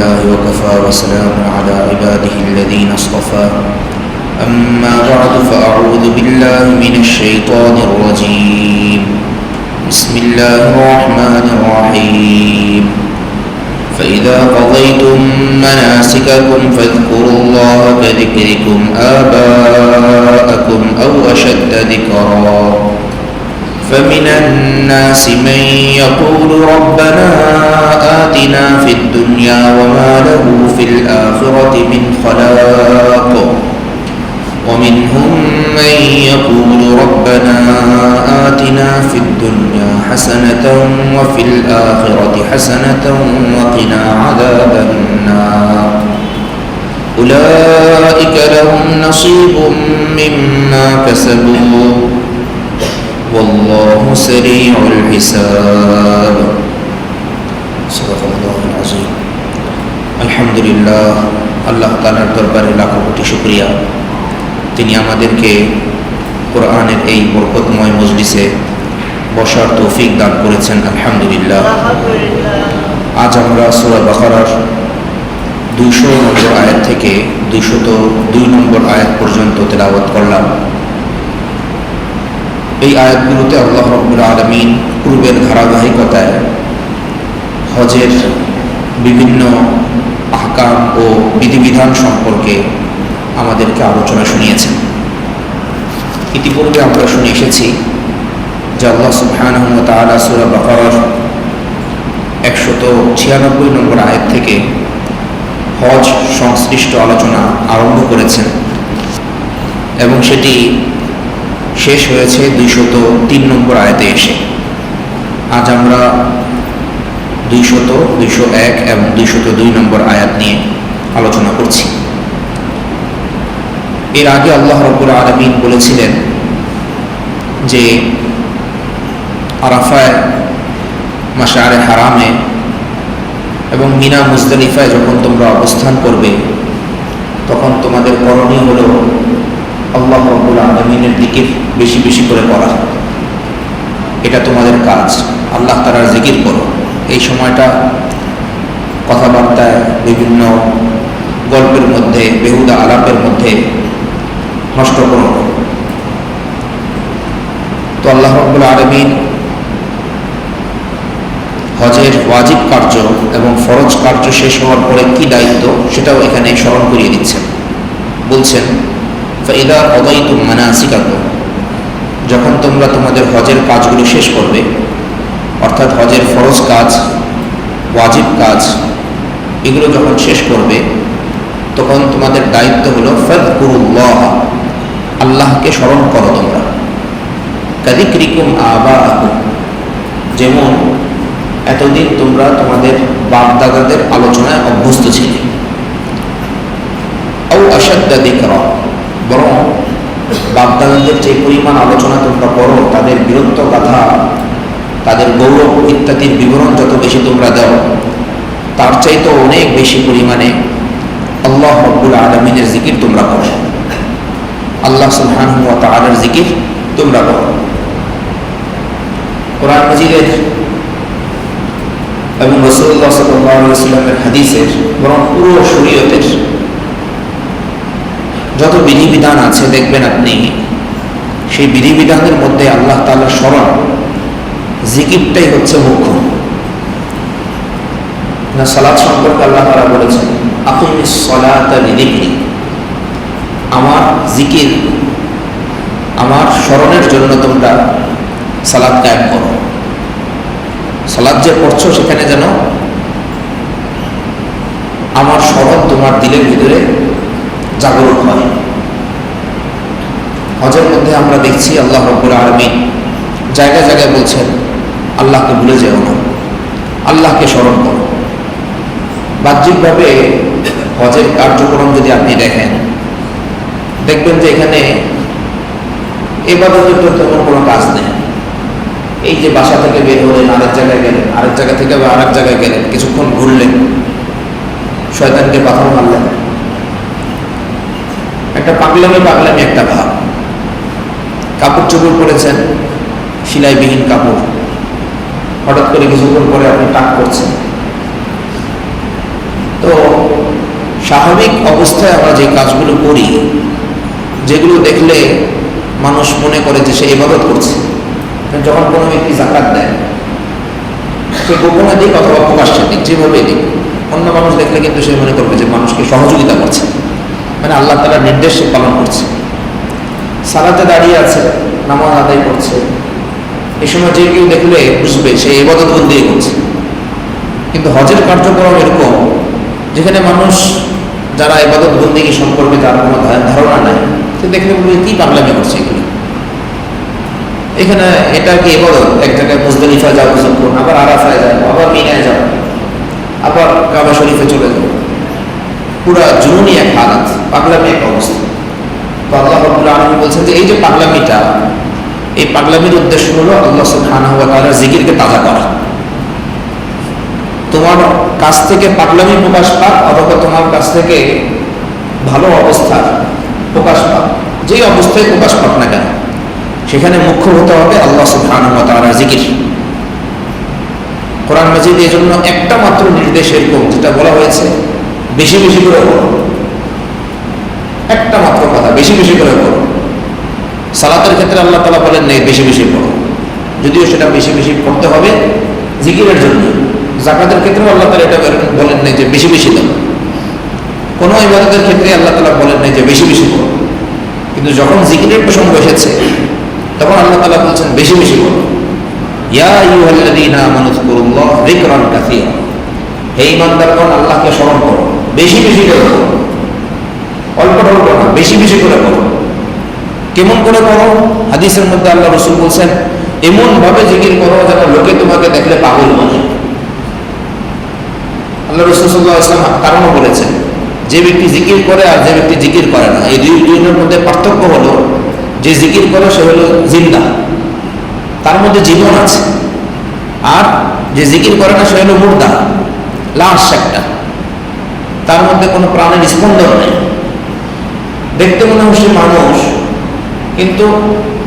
لله وكفى وسلام على عباده الذين اصطفى. أما بعد فأعوذ بالله من الشيطان الرجيم. بسم الله الرحمن الرحيم. فإذا قضيتم مناسككم فاذكروا الله كذكركم آباءكم أو أشد ذكرا. فمن الناس من يقول ربنا آتنا في الدنيا وما له في الآخرة من خلاق. ومنهم من يقول ربنا آتنا في الدنيا حسنة وفي الآخرة حسنة وقنا عذاب النار. أولئك لهم نصيب مما كسبوا. والله سريع الحساب صدق الله العظيم الحمد لله আল্লাহ তালার দরবারে লাখো কোটি শুক্রিয়া তিনি আমাদেরকে কোরআনের এই বরকতময় মজলিসে বসার তৌফিক দান করেছেন আলহামদুলিল্লাহ আজ আমরা সুরা বাকারার দুইশো নম্বর আয়াত থেকে দুইশত দুই নম্বর আয়াত পর্যন্ত তেলাওয়াত করলাম এই আয়াতগুলোতে আল্লাহ রব্বুল আলমিন পূর্বের ধারাবাহিকতায় হজের বিভিন্ন আহকাম ও বিধিবিধান সম্পর্কে আমাদেরকে আলোচনা শুনিয়েছেন। ইতিপূর্বে আমরা শুনে এসেছি যে আল্লাহ সুবহানাহু ওয়া তাআলা সূরা বাকারার একশত ছিয়ানব্বই নম্বর আয়াত থেকে হজ সংশ্লিষ্ট আলোচনা আরম্ভ করেছেন এবং সেটি শেষ হয়েছে দুইশত তিন নম্বর আয়াতে এসে। আজ আমরা দুইশত, দুইশো এক এবং দুইশত দুই নম্বর আয়াত নিয়ে আলোচনা করছি। এর আগে আল্লাহ রব্বুল আলমিন বলেছিলেন যে, আরাফায় মাসারে হারামে এবং মিনা মুজদালিফায় যখন তোমরা অবস্থান করবে, তখন তোমাদের করণীয় হলো আল্লাহ রব্বুল আলমিনের দিকে বেশি বেশি করে পড়া এটা তোমাদের কাজ। আল্লাহ তারার জিকির করো। এই সময়টা কথাবার্তায়, বিভিন্ন গল্পের মধ্যে, বেহুদা আলাপের মধ্যে নষ্ট করো তো আল্লাহ রব্বুল আলমিন হজের ওয়াজিব কার্য এবং ফরজ কার্য শেষ হওয়ার পরে কি দায়িত্ব সেটাও এখানে স্মরণ করিয়ে দিচ্ছেন। বলছেন যখন তোমরা তোমাদের হজের কাজগুলো শেষ করবে, অর্থাৎ হজের ফরজ কাজ, ওয়াজিব কাজ, এগুলো যখন শেষ করবে, তখন তোমাদের দায়িত্ব হলো ফদকুরুল্লাহ, আল্লাহকে স্মরণ করো তোমরা। কাদিক্রিকুম আবা যেমন এতদিন তোমরা তোমাদের বাপদাদাদের আলোচনায় অভ্যস্ত ছিলে। ও অসাদ্দা দিকরা বরং বাপদাদাদের যে পরিমাণ আলোচনা তোমরা করো, তাদের বীরত্ব কথা তাদের গৌরব ইত্যাদির বিবরণ যত বেশি তোমরা দাও, তার চাইতে অনেক বেশি পরিমাণে আল্লাহ রব্বুল আলমিনের জিকির তোমরা করো। আল্লাহ সুলহান তালার জিকির তোমরা করো। কোরআন মজিদের এবং রসুল্লাহ সাল্লামের হাদিসের বরং পুরো শরীয়তের যত বিধিবিধান আছে, দেখবেন আপনি, সেই বিধিবিধানের মধ্যে আল্লাহ তালার স্মরণ, জিকিরটাই হচ্ছে মুখ্য। না সালাদ সম্পর্কে আল্লাহ তারা বলেছেন আপনি সলাতা আমার জিকির, আমার স্মরণের জন্য তোমরা সালাদ কায়েম করো। সালাদ যে পড়ছো, সেখানে যেন আমার স্মরণ তোমার দিলের ভিতরে জাগরণ হয়। হজের মধ্যে আমরা দেখছি আল্লাহ রব্বুল আলমী জায়গায় জায়গায় বলছেন, আল্লাহকে ভুলে যেও না, আল্লাহকে স্মরণ করো। বাহ্যিকভাবে হজের কার্যক্রম যদি আপনি দেখেন, দেখবেন যে এখানে এবাদতের তেমন কোনো কাজ নেই। এই যে বাসা থেকে বের হলেন, আরেক জায়গায় গেলেন, আরেক জায়গা থেকে আবার আরেক জায়গায় গেলেন, কিছুক্ষণ ঘুরলেন, শয়তানকে পাথর মারলেন একটা পাগলামি পাগলামি একটা ভাব। কাপড় চোপড় পরেছেন, সিলাইবিহীন কাপড়। হঠাৎ করে কিছুক্ষণ পরে আপনি টাক করছেন। তো স্বাভাবিক অবস্থায় আমরা যে কাজগুলো করি, যেগুলো দেখলে মানুষ মনে করে যে সে ইবাদত করছে। যখন কোনো ব্যক্তি জাকাত দেয়, সে গোপনে দিক অথবা প্রকাশ্যে দিক যেভাবে দিক, অন্য মানুষ দেখলে কিন্তু সে মনে করবে যে মানুষকে সহযোগিতা করছে। মানে আল্লাহ তালার নির্দেশ পালন করছে। সালাতে দাঁড়িয়ে আছে, নামাজ আদায় করছে। এই সময় যে কেউ দেখলে বুঝবে সে এবাদত বন্দিয়ে করছে। কিন্তু হজের কার্যক্রম এরকম, যেখানে মানুষ যারা এবাদত বন্দি সম্পর্কে তার কোনো ধারণা নাই। সে দেখলে বলবে, কি পাগলামি করছে এগুলো? এখানে এটা কি এবাদত এক জায়গায় মুজদলিফা যাও কিছুক্ষণ আবার আরাফায় যাও, আবার মিনায় যাও। আবার কাবা শরীফে চলে যাও। পুরা জুনুনি এক হালাত পাগলামি এক অবস্থা। তো আল্লাহ রবুল্লা আলমী বলছেন যে এই যে পাগলামিটা, এই পাগলামির উদ্দেশ্য হলো আল্লাহ সুবহানাহু ওয়া তাআলার জিকিরকে তাজা করা। তোমার কাছ থেকে পাগলামি প্রকাশ পাক অথবা তোমার কাছ থেকে ভালো অবস্থা প্রকাশ পাক, যেই অবস্থায় প্রকাশ পাক না কেন, সেখানে মুখ্য হতে হবে আল্লাহ সুবহানাহু ওয়া তাআলার জিকির। কোরআন মাজিদ এই জন্য একটা মাত্র নির্দেশ এরকম, যেটা বলা হয়েছে বেশি বেশি করে করো একটা মাত্র কথা, বেশি বেশি করে করো সালাতের ক্ষেত্রে আল্লাহ তালা বলেন, নেই, বেশি বেশি পড়ো। যদিও সেটা বেশি বেশি পড়তে হবে জিকিরের জন্য। জাকাতের ক্ষেত্রেও আল্লাহ তালা এটা বলেন নাই যে বেশি বেশি দাও। কোনো ইবাদতের ক্ষেত্রে আল্লাহ তালা বলেন নাই যে বেশি বেশি করো কিন্তু যখন জিকিরের প্রসঙ্গ এসেছে, তখন আল্লাহ তালা বলছেন, বেশি বেশি করো ইয়া আমানু যকুরুল্লাহ যিকরান কাসীরা। হে আল্লাহকে স্মরণ করো। বেশি বেশি করে করো। অল্প অল্প না বেশি বেশি করে করো। কেমন করে করো? হাদিসের মধ্যে আল্লাহ রসুল বলছেন এমন ভাবে জিকির করো যেন লোকে তোমাকে দেখলে পাগল বলে আল্লাহ রসুল কারণও বলেছেন, যে ব্যক্তি জিকির করে আর যে ব্যক্তি জিকির করে না। এই দুই দুইজনের মধ্যে পার্থক্য হলো, যে জিকির করে সে হলো জিন্দা। তার মধ্যে জীবন আছে, আর যে জিকির করে না সে হলো মুর্দা, লাশ একটা। তার মধ্যে কোনো প্রাণের স্পন্দন নেই। দেখতে মনে হচ্ছে মানুষ, কিন্তু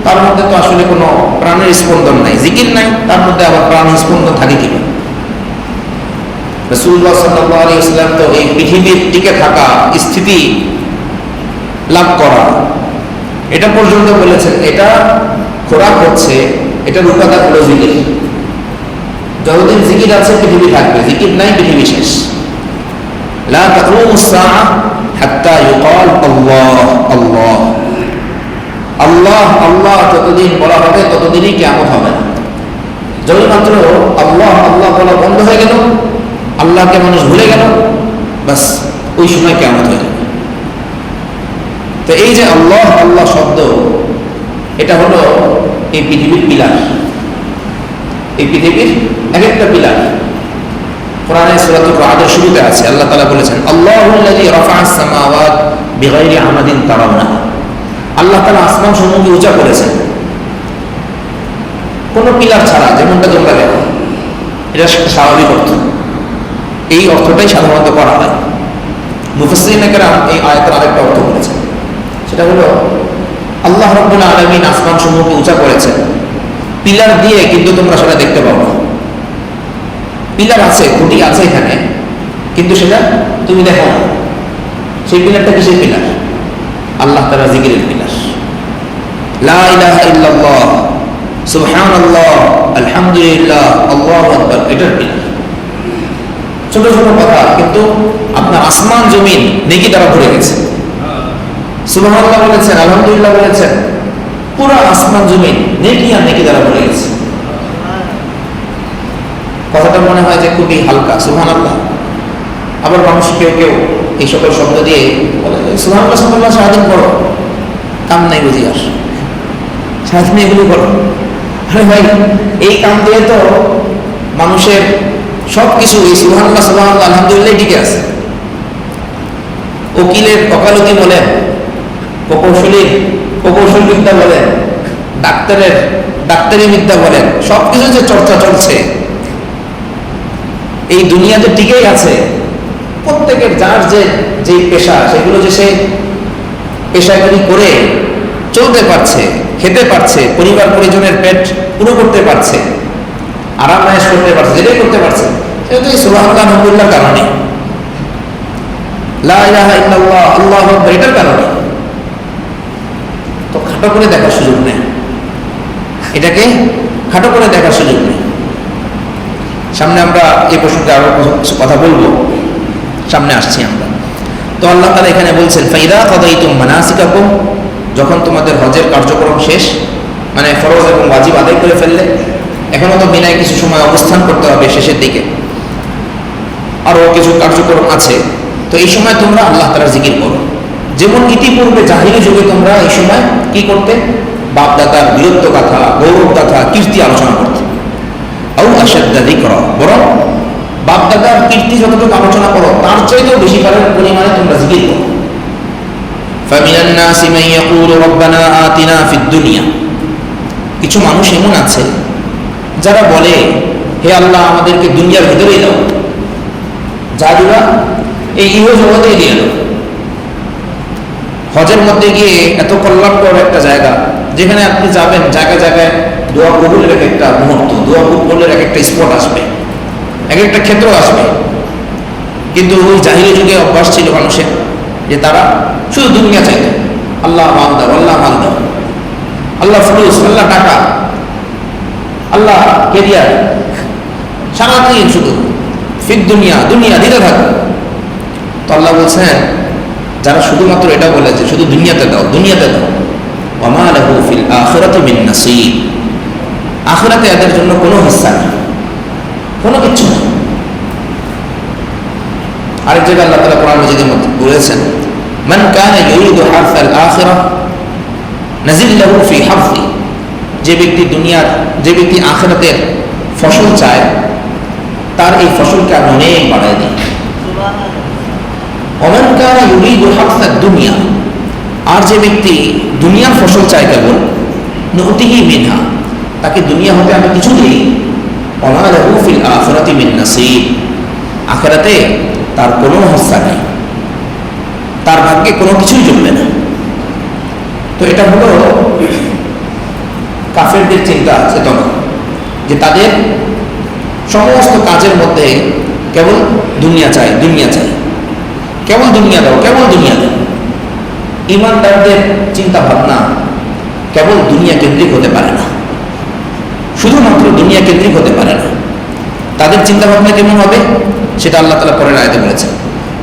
তার মধ্যে তো আসলে কোনো প্রাণের স্পন্দন নাই। জিকির নাই, তার মধ্যে আবার প্রাণের স্পন্দন থাকে কিনা রসুল্লাহ সাল্লাহ ইসলাম তো এই পৃথিবীর টিকে থাকা স্থিতি লাভ করা। এটা পর্যন্ত বলেছেন, এটা খোরাক হচ্ছে, এটা রূপাদার হলো জিকির। যতদিন জিকির আছে, পৃথিবী থাকবে। জিকির নাই, পৃথিবী শেষ। لا تقوم الساعة حتى يقال الله الله আল্লাহ আল্লাহ যতদিন বলা হবে ততদিনই কেমন হবে না যখন মাত্র আল্লাহ আল্লাহ বলা বন্ধ হয়ে গেল আল্লাহকে মানুষ ভুলে গেল বাস ওই সময় কেমন হয়ে যাবে তো এই যে আল্লাহ আল্লাহ শব্দ এটা হলো এই পৃথিবীর পিলার এই পৃথিবীর এক একটা পিলার কোরআনের সূরাতুর রাদের শুরুতে আছে, আল্লাহ তাআলা বলেছেন, আল্লাহুল্লাযী রাফা'আস সামাওয়াত বিগাইরি আমাদিন তারাউনা। আল্লাহ তাআলা আসমান সমূহকে উঁচা করেছেন। কোনো পিলার ছাড়া, যেমনটা তোমরা দেখো, এটা স্বাভাবিক অর্থ। এই অর্থটাই সাধারণত করা হয়। মুফাসসিরিন কেরাম এই আয়াতের আরেকটা অর্থ বলেছেন। সেটা হলো, আল্লাহ রাব্বুল আলামিন আসমান সমূহকে উঁচা করেছেন। পিলার দিয়ে কিন্তু তোমরা সেটা দেখতে পাবো না। পিলার আছে, খুঁটি আছে এখানে। কিন্তু সেটা তুমি দেখো না সেই পিলারটা কিসের পিলার আল্লাহ তালা জিকিরের পিলার আলহামদুলিল্লাহ এটার পিলার কথা, কিন্তু আপনার আসমান, জমিন নেকি ভরে গেছে। বলেছেন, আলহামদুলিল্লাহ বলেছেন, পুরো আসমান, জমিন নেকি আর নেকি দ্বারা ভরে গেছে। কথাটা মনে হয় যে খুবই হালকা সুহান আল্লাহ আবার মানুষ কেউ কেউ এই সকল শব্দ দিয়ে বলে সুহান আল্লাহ সারাদিন করো কাম নাই বুঝি আর। সারাদিন এগুলি করো আরে ভাই, এই কাম দিয়ে তো মানুষের সব কিছু এই সুহান আল্লাহ সুহান আল্লাহ আলহামদুলিল্লাহ টিকে আছে। উকিলের ওকালতি বলেন, প্রকৌশলীর প্রকৌশল বিদ্যা বলেন, ডাক্তারের ডাক্তারি বিদ্যা বলেন সব কিছু যে চর্চা চলছে এই দুনিয়াতে টিকেই আছে। প্রত্যেকের যার যে যে পেশা, সেগুলো যে সে পেশাগুলি করে, চলতে পারছে, খেতে পারছে, পরিবার পরিজনের পেট পুরো করতে পারছে আরামায়াস করতে পারছে, যেটাই করতে পারছে, সেটা তো এই সুবাহ আলহামদুলিল্লাহ কারণে। আল্লাহু এটার কারণে। তো খাটো করে দেখার সুযোগ নেই। এটাকে খাটো করে দেখার সুযোগ নেই। সামনে আমরা এই প্রসঙ্গে আরও কিছু কথা বলব। সামনে আসছি আমরা। তো আল্লাহ তালা এখানে বলছেন, ফাইদা কদাই তুম মানাসিকাকুম যখন তোমাদের হজের কার্যক্রম শেষ মানে ফরজ এবং ওয়াজিব আদায় করে ফেললে, এখনও তো বিনায় কিছু সময় অবস্থান করতে হবে শেষের দিকে। আরও কিছু কার্যক্রম আছে। তো এই সময় তোমরা আল্লাহ তালার জিকির করো। যেমন ইতিপূর্বে জাহিরি যুগে তোমরা এই সময় কি করতে? বাপদাতার বীরত্ব কথা গৌরব কথা কীর্তি আলোচনা করতে। আউ আসাদ্দাদি করো বরং বাপদাদার কীর্তি যতটুকু আলোচনা করো তার চাইতেও বেশি পরিমাণে তোমরা জিকির করো فمن الناس من يقول ربنا آتنا في الدنيا কিছু মানুষ এমন আছে যারা বলে হে আল্লাহ আমাদেরকে দুনিয়ার ভিতরেই দাও যা দিবা এই ইহ জগতেই দিয়ে দাও হজের মধ্যে গিয়ে এত কল্যাণকর একটা জায়গা যেখানে আপনি যাবেন জায়গায় জায়গায় দোয়া কবুলের এক একটা মুহূর্ত, দোয়া কবুলের এক একটা স্পট আসবে, এক একটা ক্ষেত্র আসবে। কিন্তু ওই জাহিরি যুগে অভ্যাস ছিল মানুষের যে তারা শুধু দুনিয়া চাইত। আল্লাহ মাল আল্লাহ মাল আল্লাহ ফুলুস আল্লাহ টাকা আল্লাহ কেরিয়ার। সারাদিন শুধু ফির দুনিয়া দুনিয়া দিতে থাকো। তো আল্লাহ বলছেন, যারা শুধুমাত্র এটা বলেছে শুধু দুনিয়াতে দাও দুনিয়াতে দাও। ফিল আখিরাতি মিন নাসিব আখিরাতে এদের জন্য কোনো হিস্সা নেই। কোনো কিচ্ছু নেই। আরেক জায়গায় আল্লাহ তালা কোরআন মজিদের মধ্যে বলেছেন মান হাফজি। যে ব্যক্তি দুনিয়ার যে ব্যক্তি আখিরাতের ফসল চায় তার এই ফসলকে আমি অনেক বাড়ায় দিই। অমান কানা ইউরিদু হারসাল দুনিয়া আর যে ব্যক্তি দুনিয়ার ফসল চায় কেবল নতিহি মিনহা। তাকে দুনিয়া হতে আমি কিছু দিই অমা লাহু ফিল আখিরাতি মিন তার কোনো হস্তা নেই। তার ভাগ্যে কোনো কিছুই জমবে না। তো এটা হলো কাফেরদের চিন্তা চেতনা, যে তাদের সমস্ত কাজের মধ্যে কেবল দুনিয়া চাই দুনিয়া চাই। কেবল দুনিয়া দাও, কেবল দুনিয়া দাও। ইমানদারদের চিন্তা ভাবনা কেবল দুনিয়া কেন্দ্রিক হতে পারে না। শুধুমাত্র দুনিয়া কেন্দ্রিক হতে পারে না তাদের চিন্তা ভাবনা কেমন হবে সেটা আল্লাহ তালা পরের আয়তে বলেছেন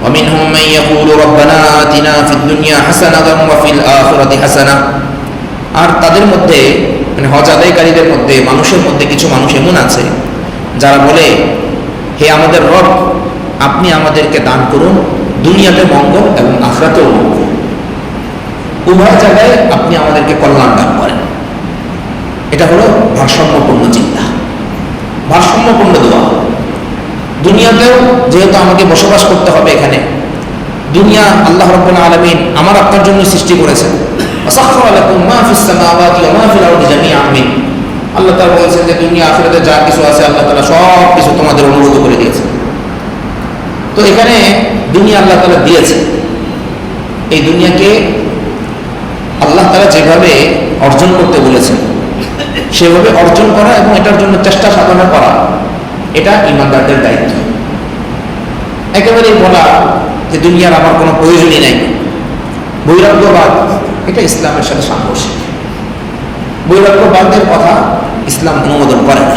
ومنهم من يقول ربنا آتنا في الدنيا حسنة وفي الآخرة حسنة আর তাদের মধ্যে মানে হজ আদায়কারীদের মধ্যে মানুষের মধ্যে কিছু মানুষ এমন আছে যারা বলে হে আমাদের রব আপনি আমাদেরকে দান করুন দুনিয়াতে মঙ্গল এবং আখরাতেও মঙ্গল উভয় জায়গায় আপনি আমাদেরকে কল্যাণ দান করেন এটা হলো ভারসাম্যপূর্ণ চিন্তা। ভারসাম্যপূর্ণ দোয়া। দুনিয়াতেও যেহেতু আমাকে বসবাস করতে হবে এখানে, দুনিয়া আল্লাহ রব্বুল আলমিন আমার আপনার জন্য সৃষ্টি করেছেন। আল্লাহ তালা বলেছেন যে দুনিয়া আফিরাতে যা কিছু আছে আল্লাহ তালা সব কিছু তোমাদের অনুরোধ করে দিয়েছে তো এখানে দুনিয়া আল্লাহ তালা দিয়েছে। এই দুনিয়াকে আল্লাহ তালা যেভাবে অর্জন করতে বলেছেন সেভাবে অর্জন করা এবং এটার জন্য চেষ্টা সাধনা করা, এটা ইমানদারদের দায়িত্ব। একেবারেই বলা যে দুনিয়ার আমার কোনো প্রয়োজনই নাই। বৈরাগ্যবাদ, এটা ইসলামের সাথে সাংঘর্ষিক। বৈরাগ্যবাদের কথা ইসলাম অনুমোদন করে না।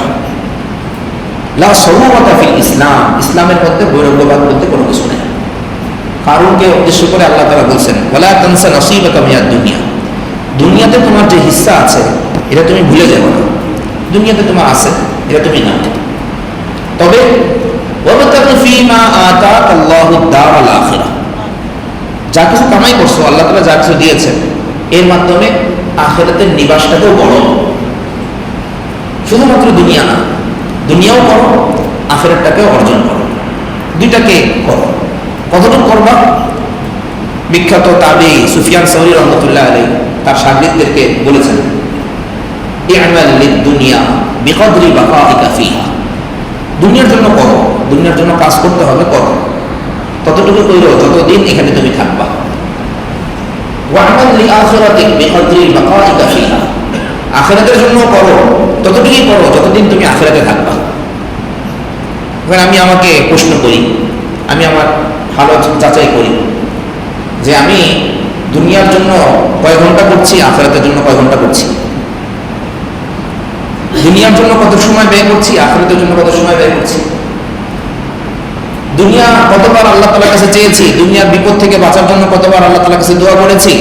লা সৌমতা ইসলাম, ইসলামের মধ্যে বৈরাগ্যবাদ বলতে কোনো কিছু নেই। কারণকে উদ্দেশ্য করে আল্লাহ তারা বলছেন বলা মিয়াদ দুনিয়া। দুনিয়াতে তোমার যে হিস্সা আছে, এটা তুমি ভুলে যাবে না। দুনিয়াতে তোমার আছে, এটা তুমি না। তবে যা কিছু কামাই করছ, আল্লাহ তালা যা কিছু দিয়েছেন, এর মাধ্যমে আখেরাতের নিবাসটাকেও বড় শুধুমাত্র দুনিয়া না, দুনিয়াও করো, আখেরাতটাকেও অর্জন করো। দুইটাকে করো। কতটুকু করবা? বিখ্যাত তাবি সুফিয়ান সৌরি রহমতুল্লাহ আলী তার সাগরিদদেরকে বলেছেন দুনিয়া বিকদ্রি বাকা ফিহা। দুনিয়ার জন্য করো, দুনিয়ার জন্য কাজ করতে হবে, করো। ততটুকু করো যতদিন এখানে তুমি থাকবা। আখেরাতের জন্য করো, ততটুকুই করো, যতদিন তুমি আখেরাতে থাকবা। এবার আমি আমাকে প্রশ্ন করি, আমি আমার হালত যাচাই করি যে আমি দুনিয়ার জন্য কয় ঘণ্টা করছি আখেরাতের জন্য কয় ঘণ্টা করছি দুনিয়ার জন্য কত সময় ব্যয় করছি, আখেরাতের জন্য কত সময় ব্যয় করছি? দুনিয়া কতবার আল্লাহ তালার কাছে চেয়েছি, দুনিয়ার বিপদ থেকে বাঁচার জন্য কতবার আল্লাহ তালার কাছে দোয়া করেছি?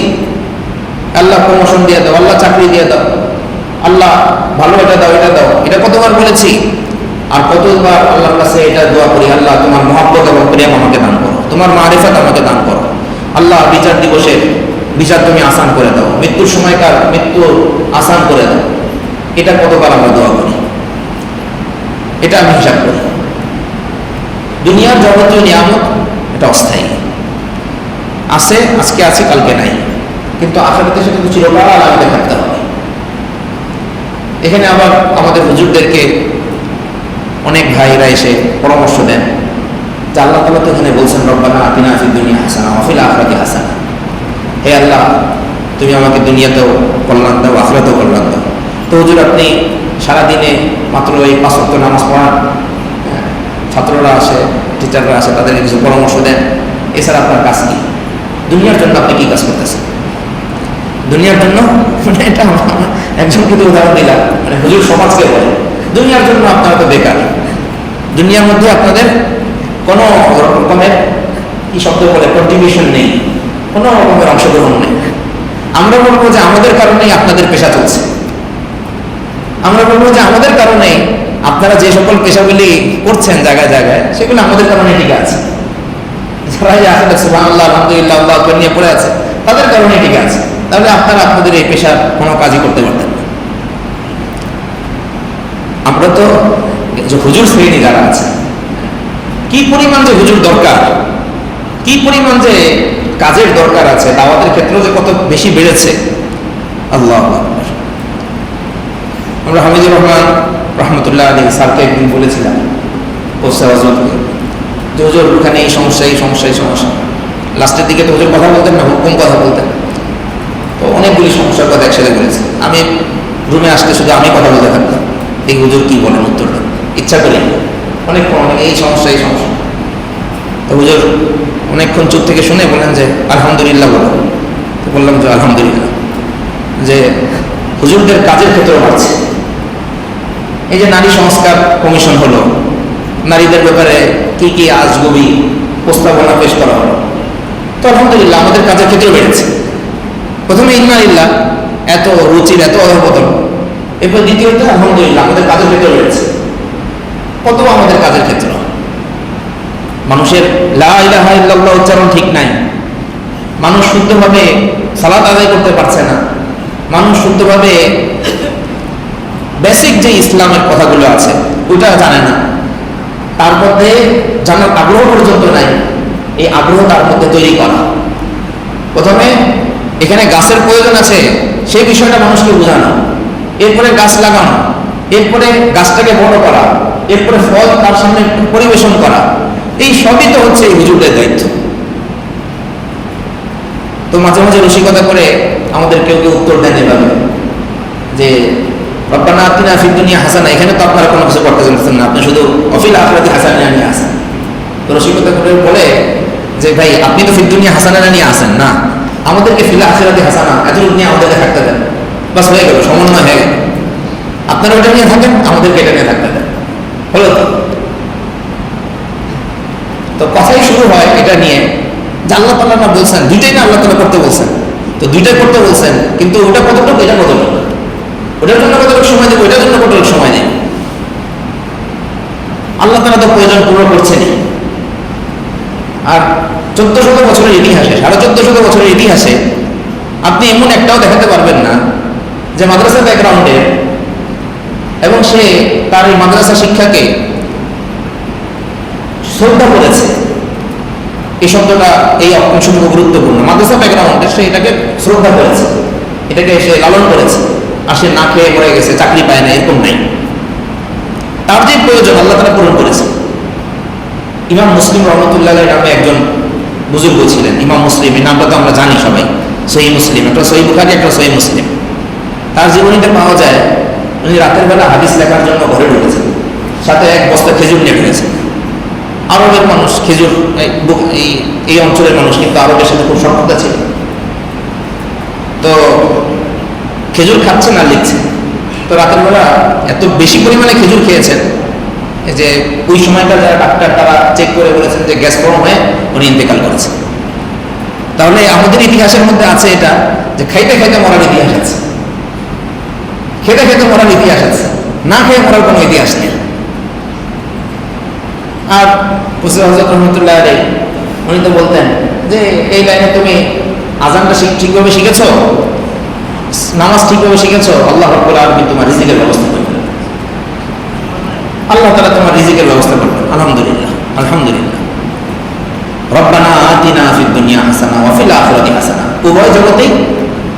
আল্লাহ প্রমোশন দিয়ে দাও, আল্লাহ চাকরি দিয়ে দাও, আল্লাহ ভালো এটা দাও এটা দাও, এটা কতবার বলেছি? আর কতবার আল্লাহর কাছে এটা দোয়া করি, আল্লাহ তোমার মহাব্বত এবং প্রেম আমাকে দান করো, তোমার মারিফাত আমাকে দান করো। আল্লাহ বিচার দিবসে বিচার তুমি আসান করে দাও। মৃত্যুর সময়কার মৃত্যু আসান করে দাও। এটা কতবার আমরা দোয়া করি? এটা আমি হিসাব করি। দুনিয়ার যাবতীয় নিয়ামত এটা অস্থায়ী। আছে, আজকে আছে, কালকে নাই। কিন্তু আখেরাতে সেটা তো চিরকাল আমাদের থাকতে হবে। এখানে আবার আমাদের হুজুরদেরকে অনেক ভাইরা এসে পরামর্শ দেন। আল্লাহ তালা তো এখানে বলছেন রব্বানা আতিনা ফিদ দুনিয়া হাসানা অফিল আখরাতি হাসানা। হে আল্লাহ তুমি আমাকে দুনিয়াতেও কল্যাণ দাও আখরাতেও কল্যাণ দাও। তো হুজুর আপনি সারাদিনে মাত্র এই পাঁচ নামাজ পড়ান হ্যাঁ, ছাত্ররা আসে টিচাররা আসে তাদেরকে কিছু পরামর্শ দেন। এছাড়া আপনার কাজ কি? দুনিয়ার জন্য আপনি কি কাজ করতেছেন? দুনিয়ার জন্য? মানে এটা একজন কিন্তু উদাহরণ দিলাম। মানে হুজুর সমাজকে বলে দুনিয়ার জন্য আপনারা তো বেকার। দুনিয়ার মধ্যে আপনাদের কোনো রকমের কি শব্দ বলে কন্ট্রিবিউশন নেই, কোনো রকমের অংশগ্রহণ নেই। আমরা বলব যে আমাদের কারণেই আপনাদের পেশা চলছে। আমরা বলব যে আমাদের কারণেই আপনারা যে সকল পেশাগুলি করছেন জায়গায় জায়গায়, সেগুলো আমাদের কারণে ঠিক আছে। যারা আসলে সুবাহ আল্লাহ আলহামদুলিল্লাহ, আল্লাহ নিয়ে পড়ে আছে, তাদের কারণে ঠিক আছে। তাহলে আপনারা আপনাদের এই পেশার কোনো কাজই করতে পারতেন না। আমরা তো হুজুর শ্রেণি যারা আছে কি পরিমাণ যে হুজুর দরকার? কি পরিমাণ যে কাজের দরকার আছে, দাওয়াতের ক্ষেত্রে যে কত বেশি বেড়েছে? আল্লাহ। আমরা হামিদুর রহমান রহমতুল্লাহ আলী স্যারকে একদিন বলেছিলাম আজমতকে যে হুজুর ওখানে এই সমস্যা এই সমস্যা এই সমস্যা। লাস্টের দিকে তো হুজুর কথা বলতেন না, হুকুম কথা বলতেন। তো অনেকগুলি সমস্যার কথা একসাথে বলেছে। আমি রুমে আসতে শুধু আমি কথা বলতে থাকতাম। এই হুজুর কি বলেন উত্তরটা ইচ্ছা করি অনেক এই সমস্যা এই সমস্যা। তো হুজুর অনেকক্ষণ চুপ থেকে শুনে বলেন যে, আলহামদুলিল্লাহ বলো তো বললাম যে, আলহামদুলিল্লাহ। যে হুজুরদের কাজের ক্ষেত্রে বাড়ছে। এই যে নারী সংস্কার কমিশন হলো, নারীদের ব্যাপারে কি কি আজগবি প্রস্তাবনা পেশ করা হলো, তো আলহামদুলিল্লাহ আমাদের কাজের ক্ষেত্রে বেড়েছে। প্রথমে ইন্নালিল্লাহ এত রুচির, এত অধপতন। এরপর দ্বিতীয়ত আলহামদুলিল্লাহ, আমাদের কাজের ক্ষেত্রে বেড়েছে। কত আমাদের কাজের ক্ষেত্র। মানুষের লা ইলাহা ইল্লাল্লাহ উচ্চারণ ঠিক নাই। মানুষ শুদ্ধভাবে সালাত আদায় করতে পারছে না। মানুষ শুদ্ধভাবে বেসিক যে ইসলামের কথাগুলো আছে, ওইটা জানে না। তার মধ্যে জানার আগ্রহ পর্যন্ত নাই। এই আগ্রহ তার মধ্যে তৈরি করা। প্রথমে এখানে গাছের প্রয়োজন আছে সেই বিষয়টা মানুষকে বোঝানো। এরপরে গাছ লাগানো। এরপরে গাছটাকে বড় করা। এরপরে ফল তার সামনে পরিবেশন করা। এই সবই তো হচ্ছে এই হুজুরদের দায়িত্ব। তো মাঝে মাঝে রসিকতা করে আমাদের কেউ কেউ উত্তর দেন এভাবে যে, রব্বানা আতিনা ফিদ দুনিয়া হাসানা। এখানে তো আপনারা কোনো কিছু করতে জানতেছেন না। আপনি শুধু অফিল আখরাতি হাসানা নিয়ে আসেন। তো রসিকতা করে বলে যে, ভাই, আপনি তো ফিদ দুনিয়া হাসানা নিয়ে আসেন না। আমাদেরকে ফিল আখরাতি হাসানা, এতটুকু নিয়ে আমাদেরকে থাকতে দেন। বাস হয়ে গেল, সমন্বয় হয়ে গেল। আপনারা ওটা নিয়ে থাকেন, আমাদেরকে এটা নিয়ে থাকতে দেন। হলো তো তো কথাই শুরু হয় এটা নিয়ে। যে আল্লাহ তালা না বলছেন, দুইটাই না আল্লাহ করতে বলছেন। তো দুইটাই করতে বলছেন, কিন্তু ওটা কতটুকু, এটা কতটুকু? ওটার জন্য কতটুকু সময় দেবো, ওটার জন্য কতটুকু সময় নেই? আল্লাহ তালা তো প্রয়োজন পূরণ করছেনই। আর চোদ্দ শত বছরের ইতিহাসে, সাড়ে চোদ্দ শত বছরের ইতিহাসে আপনি এমন একটাও দেখাতে পারবেন না যে মাদ্রাসা ব্যাকগ্রাউন্ডে এবং সে তার এই মাদ্রাসা শিক্ষাকে শ্রদ্ধা করেছে। এই শব্দটা, এই অংশটুকু গুরুত্বপূর্ণ। মাদ্রাসা ব্যাকগ্রাউন্ডে সে এটাকে শ্রদ্ধা করেছে। এটাকে সে লালন করেছে। আর সে না খেয়ে পড়ে গেছে, চাকরি পায় না, এরকম নাই। তার যে প্রয়োজন, আল্লাহ তারা পূরণ করেছে। ইমাম মুসলিম রহমতুল্লাহ নামে একজন বুজুর্গ ছিলেন, ইমাম মুসলিম। এই নামটা তো আমরা জানি সবাই। সহি মুসলিম, একটা সহি বুখারি, একটা সহি মুসলিম। তার জীবনীতে পাওয়া যায় উনি রাতের বেলা হাদিস লেখার জন্য ঘরে ঢুকেছেন। সাথে এক বস্তা খেজুর নিয়ে ফেলেছেন। আরবের মানুষ, খেজুর, এই এই অঞ্চলের মানুষ কিন্তু আরবের সাথে খুব সম্পর্ক ছিল। তো খেজুর খাচ্ছেন আর লিখছেন। তো রাতের বেলা এত বেশি পরিমাণে খেজুর খেয়েছেন যে ওই সময়টা যারা ডাক্তার তারা চেক করে বলেছেন যে গ্যাস ফর্ম হয়ে উনি ইন্তেকাল করেছেন। তাহলে আমাদের ইতিহাসের মধ্যে আছে এটা যে খাইতে খাইতে মরার ইতিহাস আছে। খেতে খেতে মরার ইতিহাস আছে। না খেয়ে মরার কোনো ইতিহাস নেই। আর রহমতুল্লাহ উনি তো বলতেন যে এই লাইনে তুমি আজানটা ঠিকভাবে শিখেছ? নামাজ ঠিকভাবে শিখেছ? আল্লাহ রব্বুল আলমী তোমার রিজিকের ব্যবস্থা করবেন আল্লাহ তালা তোমার রিজিকের ব্যবস্থা করবেন আলহামদুলিল্লাহ আলহামদুলিল্লাহ। উভয় জগতেই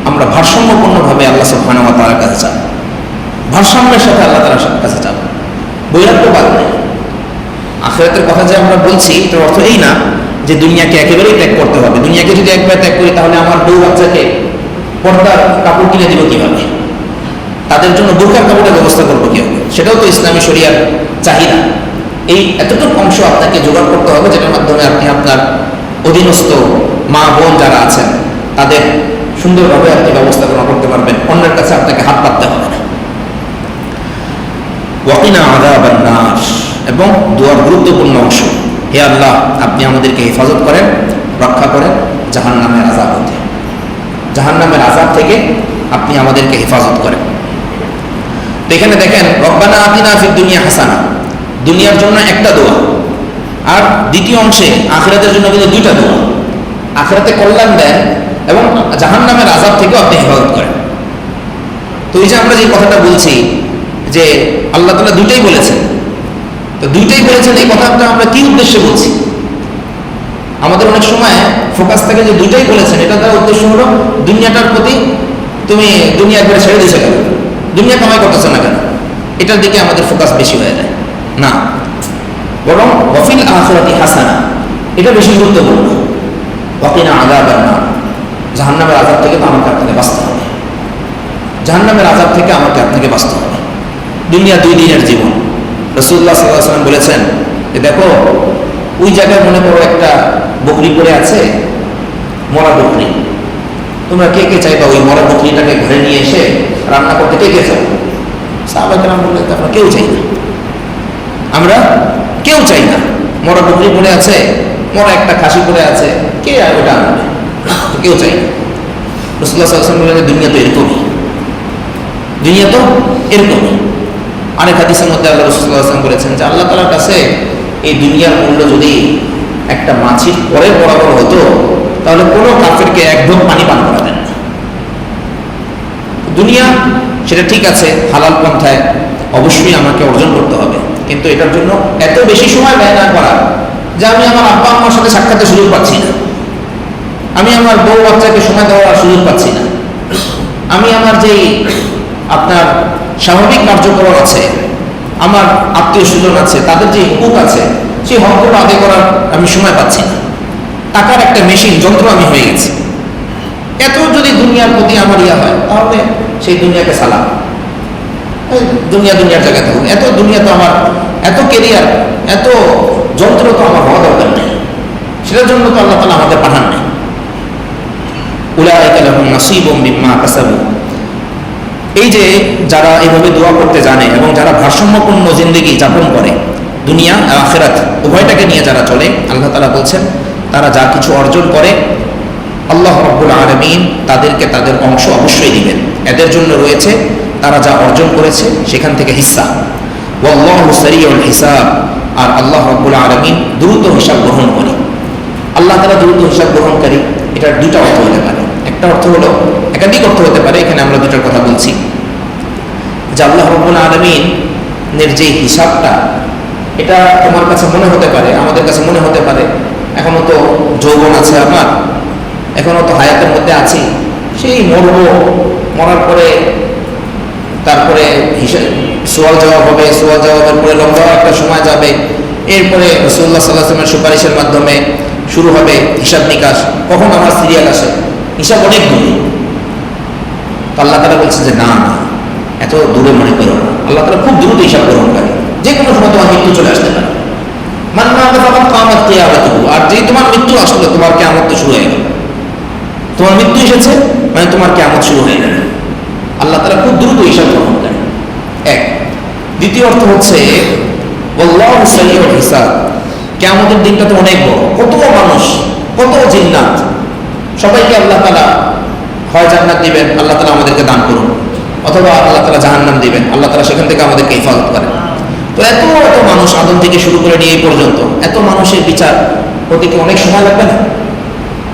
আমরা ভারসাম্যপূর্ণভাবে আল্লাহ সুবহানাহু ওয়া কাছে চাই। ভারসাম্যের সাথে আল্লাহ তাআলার কাছে চাই বৈরাগ্যবাদ নেই। আখেরাতের কথা যে আমরা বলছি, এটার অর্থ এই না যে দুনিয়াকে একেবারেই ত্যাগ করতে হবে। দুনিয়াকে যদি একবার ত্যাগ করি, তাহলে আমার বউ বাচ্চাকে পর্দার কাপড় কিনে দিব কীভাবে? তাদের জন্য বোরকার কাপড়ের ব্যবস্থা করব কীভাবে? সেটাও তো ইসলামী শরিয়ার চাহিদা। এই এতটুকু অংশ আপনাকে জোগাড় করতে হবে, যেটার মাধ্যমে আপনি আপনার অধীনস্থ মা বোন যারা আছেন, তাদের সুন্দরভাবে আপনি ব্যবস্থাপনা করতে পারবেন। অন্যের কাছে আপনাকে হাত পাততে হবে না। ওয়াকিনা আদাবান নার। এবং দোয়ার গুরুত্বপূর্ণ অংশ। হে আল্লাহ, আপনি আমাদেরকে হেফাজত করেন, রক্ষা করেন জাহান নামের আজাব হতে। জাহান নামের আজাব থেকে আপনি আমাদেরকে হেফাজত করেন। তো এখানে দেখেন, রব্বানা আতিনা ফিদ দুনিয়া হাসানা। দুনিয়ার জন্য একটা দোয়া। আর দ্বিতীয় অংশে আখিরাতের জন্য কিন্তু দুইটা দোয়া। আখিরাতে কল্যাণ দেন এবং জাহান নামের আজাব থেকেও আপনি হেফাজত করেন। তো এই যে আমরা যে কথাটা বলছি যে আল্লাহ তালা দুইটাই বলেছেন। তো দুইটাই বলেছেন, এই কথাটা আমরা কি উদ্দেশ্যে বলছি? আমাদের অনেক সময় ফোকাস থাকে যে দুইটাই বলেছেন, এটা তার উদ্দেশ্য হলো দুনিয়াটার প্রতি তুমি দুনিয়া একবারে ছেড়ে দিয়েছ কেন? দুনিয়া কামাই করতেছো না কেন? এটার দিকে আমাদের ফোকাস বেশি হয়ে যায়। না। বরং ওয়াফিল আখরাতি হাসানা, এটা বেশি গুরুত্বপূর্ণ। ওয়াকিনা আজাব না জাহান্নামের আজাব থেকে তো আমাকে আপনাকে বাঁচতে হবে। জাহান্নামের আজাব থেকে আমাকে আপনাকে বাঁচতে হবে। দুনিয়া দুই দিনের জীবন। রসুল্লাহ সাল্লাম বলেছেন যে দেখো, ওই জায়গায় মনে করো একটা বকরি পড়ে আছে, মরা বকরি। তোমরা কে কে চাইবা ওই মরা বকরিটাকে ঘরে নিয়ে এসে রান্না করতে কে কে চাও সাহাবাকেরাম তো আমরা কেউ চাই না। আমরা কেউ চাই না। মরা বকরি পড়ে আছে, মরা একটা খাসি পড়ে আছে, কে আর ওটা আনবে? কেউ চাই না। রসুল্লাহ সাল্লাম বললেন যে দুনিয়া তো এরকমই। দুনিয়া তো এরকমই। অনেক হাদিসের মধ্যে আল্লাহ রসুল্লাহ আসলাম বলেছেন যে আল্লাহ তালার কাছে এই দুনিয়ার মূল্য যদি একটা মাছির পরে বরাবর হতো, তাহলে কোনো কাফেরকে একদম পানি পান করা দেন দুনিয়া, সেটা ঠিক আছে, হালাল পন্থায় অবশ্যই আমাকে অর্জন করতে হবে। কিন্তু এটার জন্য এত বেশি সময় ব্যয় না করা যে আমি আমার আব্বা আম্মার সাথে সাক্ষাতের সুযোগ পাচ্ছি না। আমি আমার বউ বাচ্চাকে সময় দেওয়ার সুযোগ পাচ্ছি না। আমি আমার যেই আপনার স্বাভাবিক কার্যক্রম আছে, আমার আত্মীয় স্বজন আছে, তাদের যে হুকুক আছে, সেই হকগুলো আদায় করার আমি সময় পাচ্ছি না। টাকার একটা মেশিন যন্ত্র আমি হয়ে গেছি। এত যদি দুনিয়ার প্রতি আমার ইয়া হয়, তাহলে সেই দুনিয়াকে সালাম। দুনিয়া দুনিয়ার জায়গায় থাকুক এত দুনিয়া তো আমার, এত কেরিয়ার এত যন্ত্র তো আমার হওয়া দরকার নেই। সেটার জন্য তো আল্লাহ তালা আমাদের পাঠান নেই। উলাইকা লাহুম নাসীবুম মিম্মা কাসাবু। এই যে যারা এইভাবে দোয়া করতে জানে এবং যারা ভারসাম্যপূর্ণ জিন্দগি যাপন করে, দুনিয়া, আখেরাত, উভয়টাকে নিয়ে যারা চলে, আল্লাহ তালা বলছেন, তারা যা কিছু অর্জন করে, আল্লাহ রব্বুল আলমিন তাদেরকে তাদের অংশ অবশ্যই দিবেন। এদের জন্য রয়েছে, তারা যা অর্জন করেছে, সেখান থেকে হিস্সা ওয়াল্লাহ সারিউল হিসাব, আর আল্লাহ রব্বুল আলমিন দ্রুত হিসাব গ্রহণ করে। আল্লাহ তারা দ্রুত হিসাব গ্রহণকারী, এটার দুটা অর্থ হতে পারে। একটা অর্থ হলো একাধিক অর্থ হতে পারে, এখানে আমরা দুটার কথা বলছি। যে আল্লাহ রব্বুল আলমিনের যে হিসাবটা, এটা তোমার কাছে মনে হতে পারে, আমাদের কাছে মনে হতে পারে। এখনও তো যৌবন আছে আমার, এখনও তো হায়াতের মধ্যে আছি। সেই মরব, মরার পরে তারপরে হিসাব সোয়াল জবাব হবে, সোয়াল জবাবের পরে লম্বা একটা সময় যাবে। এরপরে রসুল্লাহ সাল্লাহামের সুপারিশের মাধ্যমে শুরু হবে হিসাব নিকাশ। কখন আমার সিরিয়াল আসে? হিসাব অনেক দূরে। তো আল্লাহ তালা বলছে যে, না না, এত দূরে মনে করো না। আল্লাহ তালা খুব দ্রুত হিসাব গ্রহণ করে যে কোনো সময় তোমার মৃত্যু চলে আসতে পারে। মান মাতা ফাকাদ কামাত কিয়ামাতুহু। আর যেই তোমার মৃত্যু আসলো, তোমার কিয়ামত তো শুরু হয়ে গেল। তোমার মৃত্যু এসেছে মানে তোমার কিয়ামত শুরু হয়ে গেল। আল্লাহ তাআলা খুব দ্রুত হিসাব গ্রহণ করে এক। দ্বিতীয় অর্থ হচ্ছে হিসাব। কিয়ামতের দিনটা তো অনেক বড়। কত মানুষ, কত জিন্নাত। সবাইকে আল্লাহ তাআলা হয় জান্নাত দিবেন, আল্লাহ তাআলা আমাদেরকে দান করুন। অথবা আল্লাহ তাআলা জাহান্নাম দিবেন, আল্লাহ তাআলা সেখান থেকে আমাদেরকে হেফাজত করেন। তো এত এত মানুষ আদম থেকে শুরু করে নিয়ে পর্যন্ত, এত মানুষের বিচার হতে অনেক সময় লাগবে না?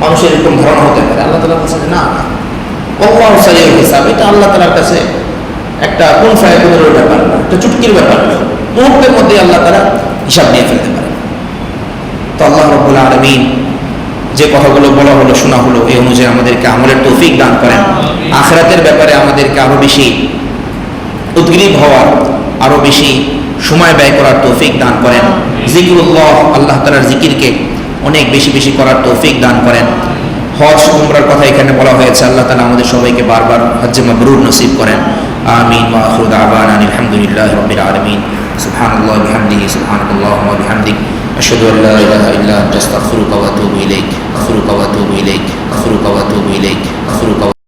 মানুষের এরকম ধারণা হতে পারে। আল্লাহ তালা বলছেন, না না। অল্লাহ হিসাব, এটা আল্লাহ তালার কাছে একটা কোন ফায়দের ব্যাপার না, একটা চুটকির ব্যাপার না। মুহূর্তের মধ্যে আল্লাহ তালা হিসাব নিয়ে ফেলতে পারে তো আল্লাহ রব্বুল আলমিন যে কথাগুলো বলা হলো শোনা হলো এই অনুযায়ী আমাদেরকে আমলের তৌফিক দান করেন। আখরাতের ব্যাপারে আমাদেরকে আরও বেশি উদ্গ্রীব হওয়ার আরও বেশি সময় ব্যয় করার তৌফিক দান করেন। জিকিরুল্লাহ আল্লাহ তালার জিকিরকে অনেক বেশি বেশি করার তৌফিক দান করেন। হজ উমরার কথা এখানে বলা হয়েছে আল্লাহ তালা আমাদের সবাইকে বারবার হজ্জে মাবরুর নসিব করেন। আমিন ওয়া আখিরু দাওয়ানা আলহামদুলিল্লাহি রাব্বিল আলামিন। سبحان الله بحمده سبحانك اللهم وبحمدك. أشهد أن لا إله إلا أنت أستغفرك وأتوب إليك أستغفرك وأتوب إليك أستغفرك وأتوب إليك أستغفرك